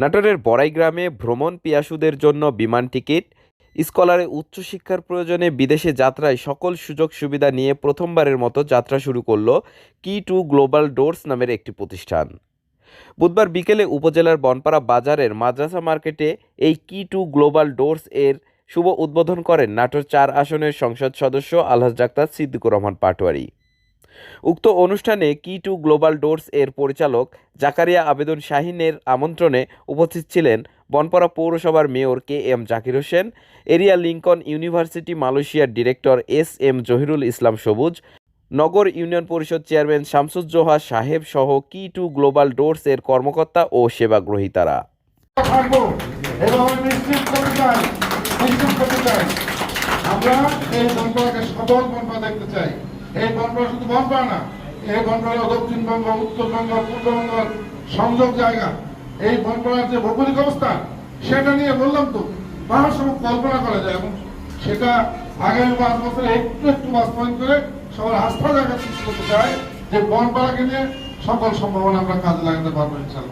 নাটোরের বড়াই গ্রামে ভ্রমণ পিয়াসুদের জন্য বিমান টিকিট, স্কলারে উচ্চশিক্ষার প্রয়োজনে বিদেশে যাত্রায় সকল সুযোগ সুবিধা নিয়ে প্রথমবারের মতো যাত্রা শুরু করল কি টু গ্লোবাল ডোরস নামের একটি প্রতিষ্ঠান। বুধবার বিকেলে উপজেলার বনপাড়া বাজারের মাদ্রাসা মার্কেটে এই কি টু গ্লোবাল ডোরস এর শুভ উদ্বোধন করেন নাটোর চার আসনের সংসদ সদস্য আলহাজ ডাক্তার সিদ্দিকুর রহমান পাটোয়ারি। উক্ত অনুষ্ঠানে কি টু গ্লোবাল ডোরস এর পরিচালক জাকারিয়া আবেদন শাহিনের আমন্ত্রণে উপস্থিত ছিলেন বনপাড়া পৌরসভার mayor K M Zakir Hossain, area Lincoln university মালয়েশিয়ার director S M Zahirul Islam Sabuj, Nagar union parishad chairman Shamsuzzoha সাহেব সহ কি টু গ্লোবাল ডোরস এর কর্মকর্তা ও সেবাগ্রহীতারা আমরা এই বনপাড়াকে সবল দেখতে চাই। এই বনপাড়া শুধু বনপাড়া না, এই বনপাড়া দক্ষিণবঙ্গ উত্তরবঙ্গ পূর্ববঙ্গ সংযোগ জায়গা। এই বনপাড়ার যে ভৌগোলিক অবস্থা, সেটা নিয়ে বললাম তো মানুষ কল্পনা করা যায় এবং সেটা আগামী পাঁচ বছরে একটু একটু বাস্তবায়ন করে সবার আস্থা জায়গা সৃষ্টি করতে চাই যে বনপাড়াকে নিয়ে সকল সম্ভাবনা আমরা কাজে লাগাতে পারব ইনশাল্লাহ